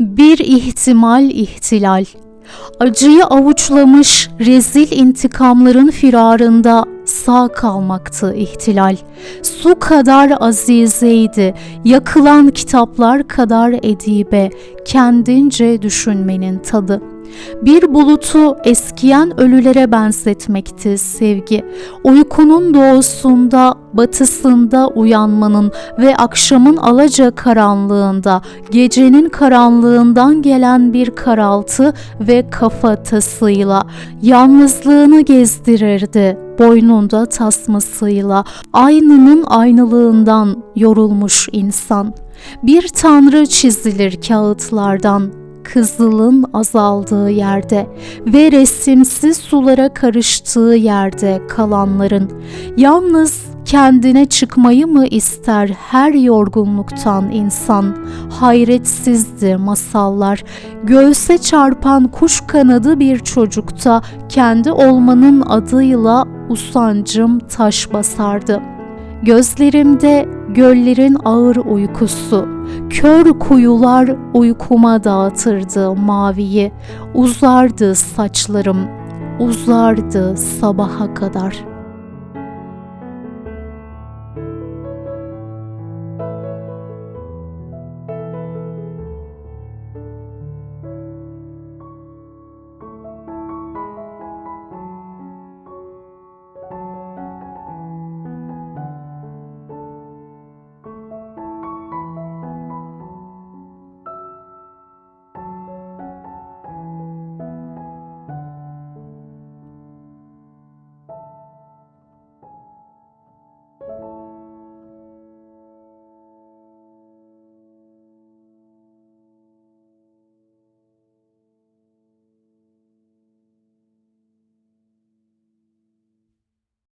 Bir ihtimal ihtilal. Acıyı avuçlamış rezil intikamların firarında sağ kalmaktı ihtilal. Su kadar azizeydi, yakılan kitaplar kadar edibe, kendince düşünmenin tadı. Bir bulutu eskiyen ölülere benzetmekti sevgi. Uykunun doğusunda, batısında uyanmanın ve akşamın alaca karanlığında, gecenin karanlığından gelen bir karaltı ve kafatasıyla yalnızlığını gezdirirdi boynunda tasmasıyla aynının aynılığından yorulmuş insan. Bir tanrı çizilir kağıtlardan kızılın azaldığı yerde ve resimsiz sulara karıştığı yerde kalanların yalnız kendine çıkmayı mı ister her yorgunluktan insan? Hayretsizdi masallar. Göğse çarpan kuş kanadı bir çocukta kendi olmanın adıyla usancım taş basardı. Gözlerimde göllerin ağır uykusu, kör kuyular uykuma dağıtırdı maviyi, uzardı saçlarım, uzardı sabaha kadar.''